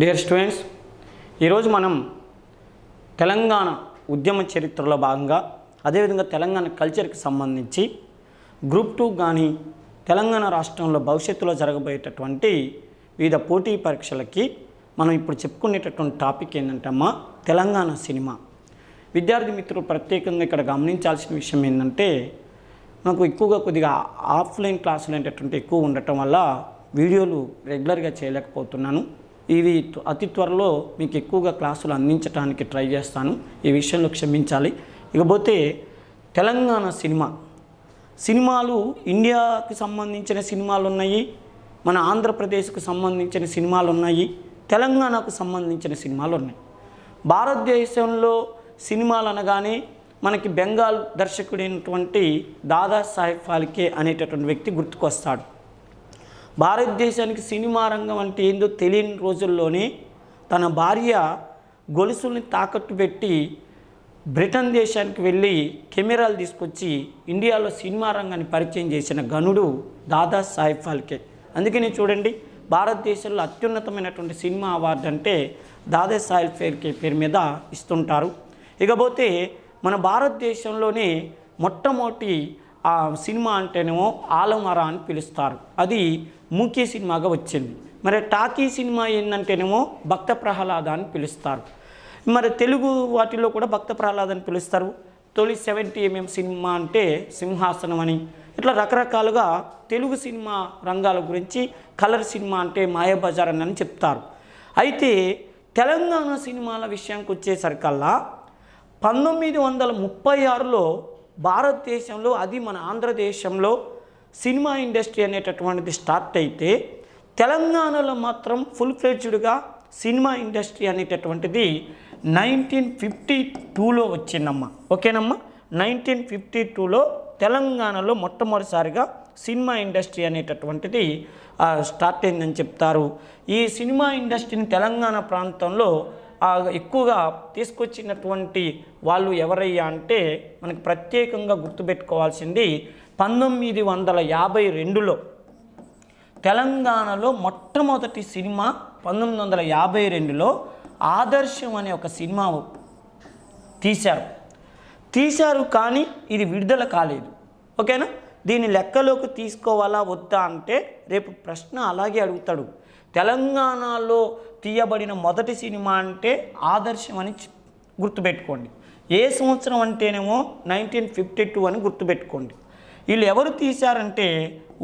Dear students ఈరోజు మనం తెలంగాణ ఉద్యమ చరిత్రలో భాగంగా అదేవిధంగా తెలంగాణ కల్చర్కి సంబంధించి గ్రూప్ టూ కానీ తెలంగాణ రాష్ట్రంలో భవిష్యత్తులో జరగబోయేటటువంటి వివిధ పోటీ పరీక్షలకి మనం ఇప్పుడు చెప్పుకునేటటువంటి టాపిక్ ఏంటంటే తెలంగాణ సినిమా. విద్యార్థి మిత్రులు ప్రత్యేకంగా ఇక్కడ గమనించాల్సిన విషయం ఏంటంటే మనకు ఎక్కువగా కొద్దిగా ఆఫ్లైన్ క్లాసులు అనేటటువంటి ఎక్కువ ఉండటం వల్ల వీడియోలు రెగ్యులర్గా చేయలేకపోతున్నాను. ఇవి అతి త్వరలో మీకు ఎక్కువగా క్లాసులు అందించడానికి ట్రై చేస్తాను. ఈ విషయంలో క్షమించాలి. ఇకపోతే తెలంగాణ సినిమా. సినిమాలు ఇండియాకి సంబంధించిన సినిమాలు ఉన్నాయి మన ఆంధ్రప్రదేశ్కు సంబంధించిన సినిమాలు ఉన్నాయి తెలంగాణకు సంబంధించిన సినిమాలు ఉన్నాయి భారతదేశంలో సినిమాలు అనగానే మనకి బెంగాల్ దర్శకుడైనటువంటి దాదా సాహెబ్ ఫాల్కే అనేటటువంటి వ్యక్తి గుర్తుకొస్తాడు. భారతదేశానికి సినిమా రంగం అంటే ఏందో తెలియని రోజుల్లోనే తన భార్య గొలుసుల్ని తాకట్టు పెట్టి బ్రిటన్ దేశానికి వెళ్ళి కెమెరాలు తీసుకొచ్చి ఇండియాలో సినిమా రంగాన్ని పరిచయం చేసిన గనుడు దాదా సాహెబ్ ఫాల్కే. అందుకని చూడండి భారతదేశంలో అత్యున్నతమైనటువంటి సినిమా అవార్డు అంటే దాదా సాహెబ్ ఫాల్కే పేరు మీద ఇస్తుంటారు. ఇకపోతే మన భారతదేశంలోనే మొట్టమొదటి ఆ సినిమా అంటేనేమో ఆలమర అని పిలుస్తారు. అది ముఖ్య సినిమాగా వచ్చింది. మరి టాకీ సినిమా ఏంటంటేనేమో భక్త ప్రహ్లాద అని పిలుస్తారు. మరి తెలుగు వాటిలో కూడా భక్త ప్రహ్లాద అని పిలుస్తారు. తొలి సెవెంటీ ఎంఎం సినిమా అంటే సింహాసనం అని. ఇట్లా రకరకాలుగా తెలుగు సినిమా రంగాల గురించి కలర్ సినిమా అంటే మాయాబజార్ అని అని చెప్తారు. అయితే తెలంగాణ సినిమాల విషయానికి వచ్చేసరికల్లా పంతొమ్మిది వందల ముప్పై ఆరులో భారతదేశంలో అది మన ఆంధ్రదేశంలో సినిమా ఇండస్ట్రీ అనేటటువంటిది స్టార్ట్ అయితే తెలంగాణలో మాత్రం ఫుల్ ఫ్లెడ్జ్డ్గా సినిమా ఇండస్ట్రీ అనేటటువంటిది నైన్టీన్ ఫిఫ్టీ టూలో వచ్చిందమ్మా. ఓకేనమ్మా? నైన్టీన్ ఫిఫ్టీ టూలో తెలంగాణలో మొట్టమొదటిసారిగా సినిమా ఇండస్ట్రీ అనేటటువంటిది స్టార్ట్ అయిందని చెప్తారు. ఈ సినిమా ఇండస్ట్రీని తెలంగాణ ప్రాంతంలో ఎక్కువగా తీసుకొచ్చినటువంటి వాళ్ళు ఎవరయ్యా అంటే మనకు ప్రత్యేకంగా గుర్తుపెట్టుకోవాల్సింది పంతొమ్మిది వందల యాభై రెండులో తెలంగాణలో మొట్టమొదటి సినిమా పంతొమ్మిది వందల యాభై రెండులో ఆదర్శం అనే ఒక సినిమా తీశారు. తీశారు కానీ ఇది విడుదల కాలేదు. ఓకేనా? దీన్ని లెక్కలోకి తీసుకోవాలా? వద్దా అంటే రేపు ప్రశ్న అలాగే అడుగుతాడు. తెలంగాణలో తీయబడిన మొదటి సినిమా అంటే ఆదర్శం అని గుర్తుపెట్టుకోండి. ఏ సంవత్సరం అంటేనేమో నైన్టీన్ ఫిఫ్టీ టూ అని గుర్తుపెట్టుకోండి. వీళ్ళు ఎవరు తీశారంటే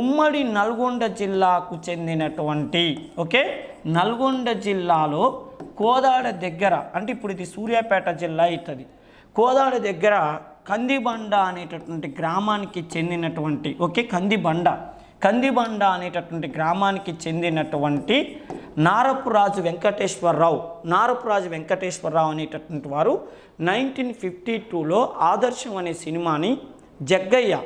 ఉమ్మడి నల్గొండ జిల్లాకు చెందినటువంటి ఓకే? నల్గొండ జిల్లాలో కోదాడ దగ్గర అంటే ఇప్పుడు ఇది సూర్యాపేట జిల్లా అవుతుంది కోదాడ దగ్గర కందిబండ అనేటటువంటి గ్రామానికి చెందినటువంటి ఓకే? కందిబండ. కందిబండ అనేటటువంటి గ్రామానికి చెందినటువంటి నారపురాజు వెంకటేశ్వరరావు నారపురాజు వెంకటేశ్వరరావు అనేటటువంటి వారు నైన్టీన్ ఫిఫ్టీ టూలో ఆదర్శం అనే సినిమాని జగ్గయ్య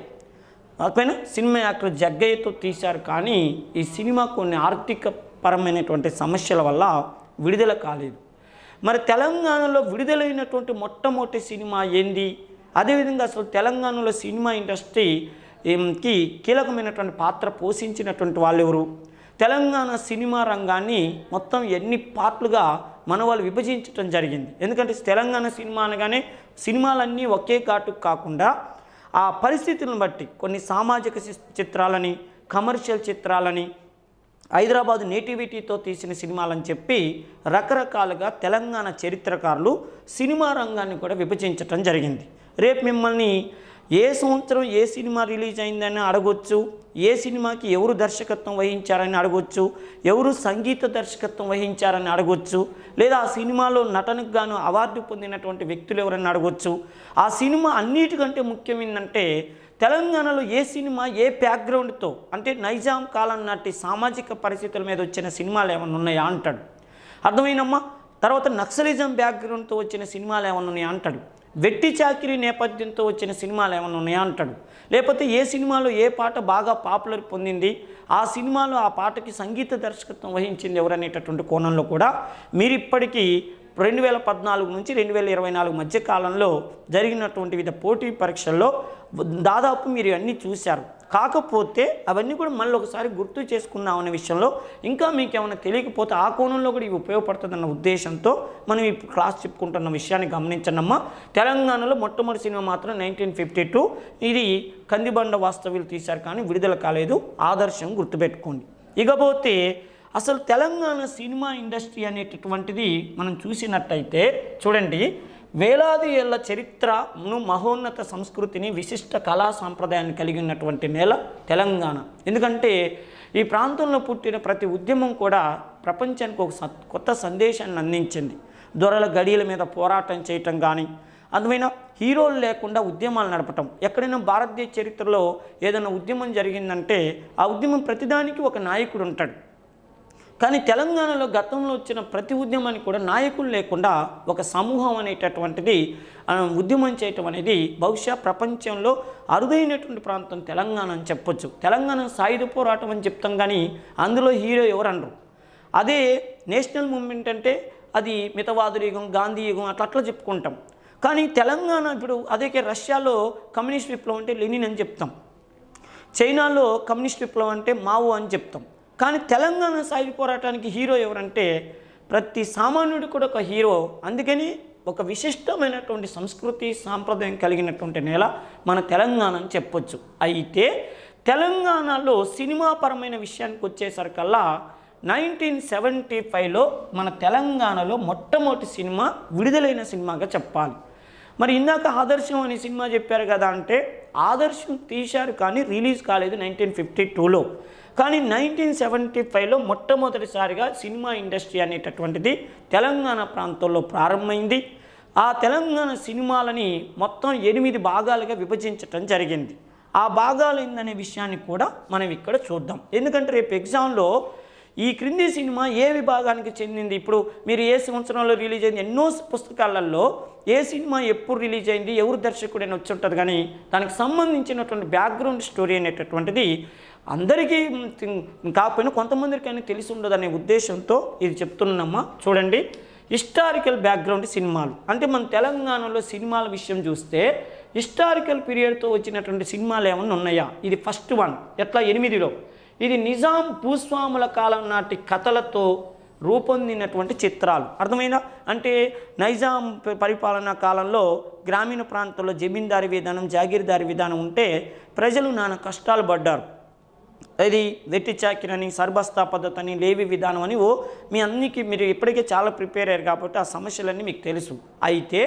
ఓకేనా సినిమా యాక్టర్ జగ్గయ్యతో తీశారు. కానీ ఈ సినిమా కొన్ని ఆర్థిక పరమైనటువంటి సమస్యల వల్ల విడుదల కాలేదు. మరి తెలంగాణలో విడుదలైనటువంటి మొట్టమొదటి సినిమా ఏంది? అదేవిధంగా అసలు తెలంగాణలో సినిమా ఇండస్ట్రీ ఏం, కి కీలకమైనటువంటి పాత్ర పోషించినటువంటి వాళ్ళు ఎవరు? తెలంగాణ సినిమా రంగాన్ని మొత్తం ఎన్ని పార్ట్లుగా మన వాళ్ళు విభజించడం జరిగింది. ఎందుకంటే తెలంగాణ సినిమా అనగానే సినిమాలన్నీ ఒకే ఘాటు కాకుండా ఆ పరిస్థితులను బట్టి కొన్ని సామాజిక చిత్రాలని కమర్షియల్ చిత్రాలని హైదరాబాద్ నేటివిటీతో తీసిన సినిమాలని చెప్పి రకరకాలుగా తెలంగాణ చరిత్రకారులు సినిమా రంగాన్ని కూడా విభజించటం జరిగింది. రేపు మిమ్మల్ని ఏ సంవత్సరం ఏ సినిమా రిలీజ్ అయిందని అడగొచ్చు? ఏ సినిమాకి ఎవరు దర్శకత్వం వహించారని అడగొచ్చు? ఎవరు సంగీత దర్శకత్వం వహించారని అడగొచ్చు? లేదా ఆ సినిమాలో నటనకు గాను అవార్డు పొందినటువంటి వ్యక్తులు ఎవరని అడగొచ్చు? ఆ సినిమా అన్నిటికంటే ముఖ్యమైందంటే తెలంగాణలో ఏ సినిమా ఏ బ్యాక్గ్రౌండ్తో అంటే నైజాం కాలం నాటి సామాజిక పరిస్థితుల మీద వచ్చిన సినిమాలు ఏమైనా ఉన్నాయా అంటాడు. అర్థమైనమ్మా తర్వాత నక్సలిజం బ్యాక్గ్రౌండ్తో వచ్చిన సినిమాలు ఏమైనా ఉన్నాయా అంటాడు. వెట్టి చాకిరి నేపథ్యంతో వచ్చిన సినిమాలు ఏమైనా ఉన్నాయా అంటాడు. లేకపోతే ఏ సినిమాలో ఏ పాట బాగా పాపులర్ పొందింది ఆ సినిమాలో ఆ పాటకి సంగీత దర్శకత్వం వహించింది ఎవరనేటటువంటి కోణంలో కూడా మీరు ఇప్పటికీ రెండు వేల పద్నాలుగు నుంచి రెండు వేల ఇరవై నాలుగు మధ్య కాలంలో జరిగినటువంటి వివిధ పోటీ పరీక్షల్లో దాదాపు మీరు అన్నీ చూశారు. కాకపోతే అవన్నీ కూడా మళ్ళీ ఒకసారి గుర్తు చేసుకుందాం అనే విషయంలో ఇంకా మీకు ఏమైనా తెలియకపోతే ఆ కోణంలో కూడా ఇవి ఉపయోగపడుతుందన్న ఉద్దేశంతో మనం ఈ క్లాస్ చెప్పుకుంటున్న విషయాన్ని గమనించండమ్మా. తెలంగాణలో మొట్టమొదటి సినిమా మాత్రం నైన్టీన్ ఫిఫ్టీ టూ. ఇది కందిబండ వాస్తవ్యులు తీశారు కానీ విడుదల కాలేదు. ఆదర్శం గుర్తుపెట్టుకోండి. ఇకపోతే అసలు తెలంగాణ సినిమా ఇండస్ట్రీ అనేటటువంటిది మనం చూసినట్టయితే చూడండి వేలాది ఏళ్ళ చరిత్రను మహోన్నత సంస్కృతిని విశిష్ట కళా సాంప్రదాయాన్ని కలిగి ఉన్నటువంటి నేల తెలంగాణ. ఎందుకంటే ఈ ప్రాంతంలో పుట్టిన ప్రతి ఉద్యమం కూడా ప్రపంచానికి ఒక స- కొత్త సందేశాన్ని అందించింది. దొరల గడియల మీద పోరాటం చేయటం కానీ అందువైన హీరోలు లేకుండా ఉద్యమాలు నడపటం. ఎక్కడైనా భారతదేశ చరిత్రలో ఏదైనా ఉద్యమం జరిగిందంటే ఆ ఉద్యమం ప్రతిదానికి ఒక నాయకుడు ఉంటాడు. కానీ తెలంగాణలో గతంలో వచ్చిన ప్రతి ఉద్యమానికి కూడా నాయకులు లేకుండా ఒక సమూహం అనేటటువంటిది ఉద్యమం చేయటం అనేది బహుశా ప్రపంచంలో అరుదైనటువంటి ప్రాంతం తెలంగాణ అని చెప్పొచ్చు. తెలంగాణ సాయుధ పోరాటం అని చెప్తాం కానీ అందులో హీరో ఎవరు అనరు అదే నేషనల్ మూమెంట్ అంటే అది మితవాదుల యుగం గాంధీ యుగం అట్లా అట్లా చెప్పుకుంటాం. కానీ తెలంగాణ ఇప్పుడు అదే రష్యాలో కమ్యూనిస్ట్ విప్లవం అంటే లెనిన్ అని చెప్తాం. చైనాలో కమ్యూనిస్ట్ విప్లవం అంటే మావో అని చెప్తాం. కానీ తెలంగాణ సాయుధ పోరాటానికి హీరో ఎవరంటే ప్రతి సామాన్యుడు కూడా ఒక హీరో. అందుకని ఒక విశిష్టమైనటువంటి సంస్కృతి సాంప్రదాయం కలిగినటువంటి నేల మన తెలంగాణ అని చెప్పొచ్చు. అయితే తెలంగాణలో సినిమాపరమైన విషయానికి వచ్చేసరికల్లా నైన్టీన్ సెవెంటీ ఫైవ్లో మన తెలంగాణలో మొట్టమొదటి సినిమా విడుదలైన సినిమాగా చెప్పాలి. మరి ఇందాక ఆదర్శం అనే సినిమా చెప్పారు కదా అంటే ఆదర్శం తీశారు కానీ రిలీజ్ కాలేదు నైన్టీన్ ఫిఫ్టీ టూలో. కానీ నైన్టీన్ సెవెంటీ ఫైవ్లో మొట్టమొదటిసారిగా సినిమా ఇండస్ట్రీ అనేటటువంటిది తెలంగాణ ప్రాంతంలో ప్రారంభమైంది. ఆ తెలంగాణ సినిమాలని మొత్తం ఎనిమిది భాగాలుగా విభజించటం జరిగింది. ఆ భాగాలు ఏందనే విషయాన్ని కూడా మనం ఇక్కడ చూద్దాం. ఎందుకంటే రేపు ఎగ్జామ్లో ఈ క్రింది సినిమా ఏ విభాగానికి చెందింది? ఇప్పుడు మీరు ఏ సంవత్సరంలో రిలీజ్ అయింది? ఎన్నో పుస్తకాలలో ఏ సినిమా ఎప్పుడు రిలీజ్ అయింది? ఎవరు దర్శకుడు అని వచ్చి ఉంటుంది. కానీ దానికి సంబంధించినటువంటి బ్యాక్గ్రౌండ్ స్టోరీ అనేటటువంటిది అందరికీ కాకపోయినా కొంతమందికైనా తెలిసి ఉండదనే ఉద్దేశంతో ఇది చెప్తున్నామ్మా చూడండి. హిస్టారికల్ బ్యాక్గ్రౌండ్ సినిమాలు. అంటే మన తెలంగాణలో సినిమాల విషయం చూస్తే హిస్టారికల్ పీరియడ్తో వచ్చినటువంటి సినిమాలు ఏమన్నా ఉన్నాయా? ఇది ఫస్ట్ వన్. ఎట్లా? ఎనిమిదిలో. ఇది నిజాం భూస్వాముల కాలం నాటి కథలతో రూపొందినటువంటి చిత్రాలు. అర్థమైందా? అంటే నైజాం పరిపాలనా కాలంలో గ్రామీణ ప్రాంతాల్లో జమీందారీ విధానం జాగీర్దారి విధానం ఉంటే ప్రజలు నానా కష్టాలు పడ్డారు. ఇది వెట్టి చాకిరని సర్బస్తా పద్ధతి అని లేవి విధానం అని ఓ మీ అన్నికి మీరు ఇప్పటికే చాలా ప్రిపేర్ అయ్యారు కాబట్టి ఆ సమస్యలన్నీ మీకు తెలుసు. అయితే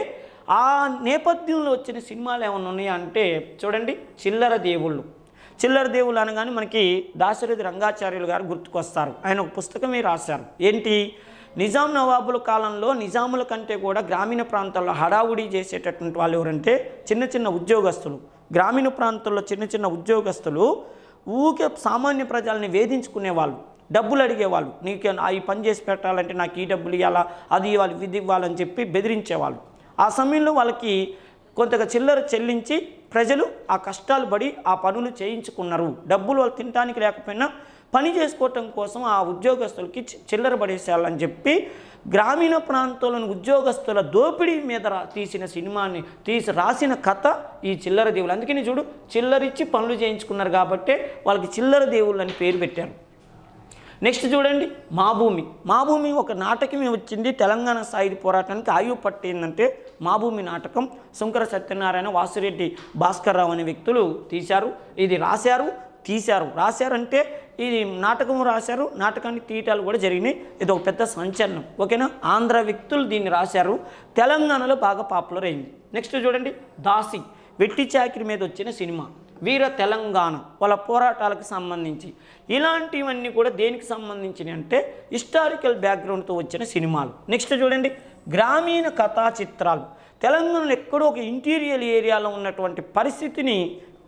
ఆ నేపథ్యంలో వచ్చిన సినిమాలు ఏమైనా ఉన్నాయా అంటే చూడండి చిల్లర దేవుళ్ళు. చిల్లర దేవుళ్ళు అనగానే మనకి దాశరథి రంగాచార్యులు గారు గుర్తుకొస్తారు. ఆయన ఒక పుస్తకమే రాశారు. ఏంటి? నిజాం నవాబుల కాలంలో నిజాముల కంటే కూడా గ్రామీణ ప్రాంతాల్లో హడావుడి చేసేటటువంటి వాళ్ళు ఎవరంటే చిన్న చిన్న ఉద్యోగస్తులు. గ్రామీణ ప్రాంతాల్లో చిన్న చిన్న ఉద్యోగస్తులు ఊకే సామాన్య ప్రజల్ని వేధించుకునేవాళ్ళు. డబ్బులు అడిగేవాళ్ళు. నీకు ఈ పని చేసి పెట్టాలంటే నాకు ఈ డబ్బులు ఇవ్వాలా అది ఇవ్వాలి ఇది ఇవ్వాలని చెప్పి బెదిరించేవాళ్ళు. ఆ సమయంలో వాళ్ళకి కొంతగా చిల్లర చెల్లించి ప్రజలు ఆ కష్టాలు పడి ఆ పనులు చేయించుకున్నారు. డబ్బులు వాళ్ళు తినడానికి లేకపోయినా పని చేసుకోవటం కోసం ఆ ఉద్యోగస్తులకి చిల్లర పడేసేయాలని చెప్పి గ్రామీణ ప్రాంతంలోని ఉద్యోగస్తుల దోపిడీ మీద రా- తీసిన సినిమాని తీసి రాసిన కథ ఈ చిల్లర దేవుళ్ళు. అందుకని చూడు చిల్లరిచ్చి పనులు చేయించుకున్నారు కాబట్టే వాళ్ళకి చిల్లర దేవుళ్ళు అని పేరు పెట్టారు. నెక్స్ట్ చూడండి మా భూమి మా భూమి ఒక నాటకమే వచ్చింది. తెలంగాణ సాయుధ పోరాటానికి ఆయువు పట్టిందంటే మా భూమి నాటకం శంకర సత్యనారాయణ వాసిరెడ్డి భాస్కర్ రావు అనే వ్యక్తులు తీశారు. ఇది రాశారు తీశారు. రాశారంటే ఇది నాటకం రాశారు నాటకాన్ని తీయటాలు కూడా జరిగినాయి. ఇది ఒక పెద్ద సంచలనం. ఓకేనా? ఆంధ్ర వ్యక్తులు దీన్ని రాశారు. తెలంగాణలో బాగా పాపులర్ అయింది. నెక్స్ట్ చూడండి. దాసి వెట్టి చాకిరి మీద వచ్చిన సినిమా. వీర తెలంగాణ వాళ్ళ పోరాటాలకు సంబంధించి. ఇలాంటివన్నీ కూడా దేనికి సంబంధించినవి అంటే హిస్టారికల్ బ్యాక్గ్రౌండ్తో వచ్చిన సినిమాలు. నెక్స్ట్ చూడండి. గ్రామీణ కథా చిత్రాలు తెలంగాణలో ఎక్కడో ఒక ఇంటీరియర్ ఏరియాలో ఉన్నటువంటి పరిస్థితిని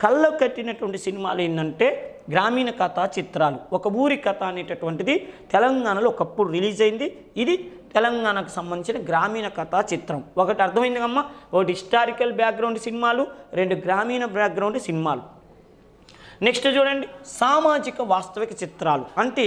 కళ్ళ కట్టినటువంటి సినిమాలు ఏంటంటే గ్రామీణ కథా చిత్రాలు ఒక ఊరి కథ అనేటటువంటిది తెలంగాణలో ఒకప్పుడు రిలీజ్ అయింది. ఇది తెలంగాణకు సంబంధించిన గ్రామీణ కథా చిత్రం ఒకటి అర్థమైంది కమ్మా ఒకటి హిస్టారికల్ బ్యాక్గ్రౌండ్ సినిమాలు రెండు గ్రామీణ బ్యాక్గ్రౌండ్ సినిమాలు. నెక్స్ట్ చూడండి సామాజిక వాస్తవిక చిత్రాలు. అంటే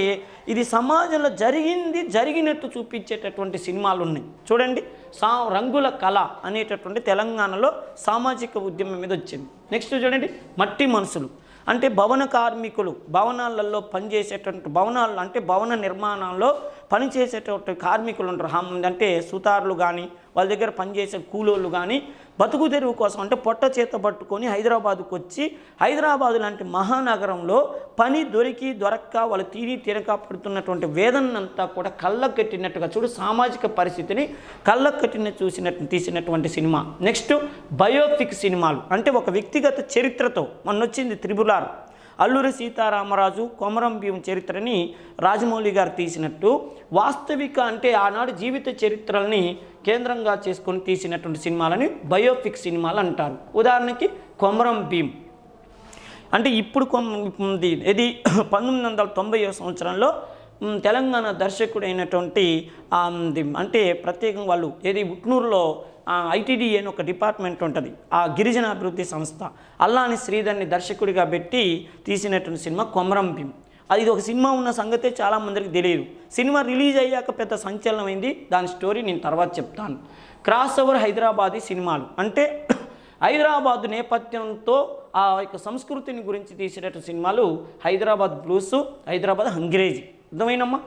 ఇది సమాజంలో జరిగింది జరిగినట్టు చూపించేటటువంటి సినిమాలు ఉన్నాయి. చూడండి సా రంగుల కళ అనేటటువంటి తెలంగాణలో సామాజిక ఉద్యమం మీద వచ్చింది. నెక్స్ట్ చూడండి మట్టి మనసులు అంటే భవన కార్మికులు భవనాలలో పనిచేసేటువంటి భవనాలు అంటే భవన నిర్మాణంలో పనిచేసేటువంటి కార్మికులు ఉంటారు. అంటే సుతారులు కానీ వాళ్ళ దగ్గర పనిచేసే కూలోళ్ళు కానీ బతుకు తెరువు కోసం అంటే పొట్ట చేత పట్టుకొని హైదరాబాద్కు వచ్చి హైదరాబాద్ లాంటి మహానగరంలో పని దొరికి దొరక్క వాళ్ళు తీరి తినక పడుతున్నటువంటి వేదనంతా కూడా కళ్ళకు కట్టినట్టుగా చూడు సామాజిక పరిస్థితిని కళ్ళకు కట్టిన చూసినట్టు తీసినటువంటి సినిమా. నెక్స్ట్ బయోపిక్ సినిమాలు. అంటే ఒక వ్యక్తిగత చరిత్రతో మొన్నొచ్చింది త్రిబులార్. అల్లూరి సీతారామరాజు కొమరం భీం చరిత్రని రాజమౌళి గారు తీసినట్టు వాస్తవిక అంటే ఆనాడు జీవిత చరిత్రల్ని కేంద్రంగా చేసుకొని తీసినటువంటి సినిమాలని బయోపిక్ సినిమాలు అంటారు. ఉదాహరణకి కొమరం భీం. అంటే ఇప్పుడు కొం- ఇది ఇది పంతొమ్మిది వందల తొంభై సంవత్సరంలో తెలంగాణ దర్శకుడైనటువంటి అంటే ప్రత్యేకంగా వాళ్ళు ఏది ఉట్నూరులో ఐటీడీ అని ఒక డిపార్ట్మెంట్ ఉంటుంది. ఆ గిరిజన అభివృద్ధి సంస్థ. అల్లాని శ్రీధర్ని దర్శకుడిగా పెట్టి తీసినటువంటి సినిమా కొమరం భీమ్. అది ఒక సినిమా ఉన్న సంగతే చాలా మందికి తెలియదు. సినిమా రిలీజ్ అయ్యాక పెద్ద సంచలనమైంది. దాని స్టోరీ నేను తర్వాత చెప్తాను. క్రాస్ ఓవర్ హైదరాబాదీ సినిమాలు. అంటే హైదరాబాద్ నేపథ్యంతో ఆ యొక్క సంస్కృతిని గురించి తీసినట్టు సినిమాలు హైదరాబాద్ బ్లూస్ హైదరాబాద్ హంగ్రేజీ. అర్థమైనమ్మా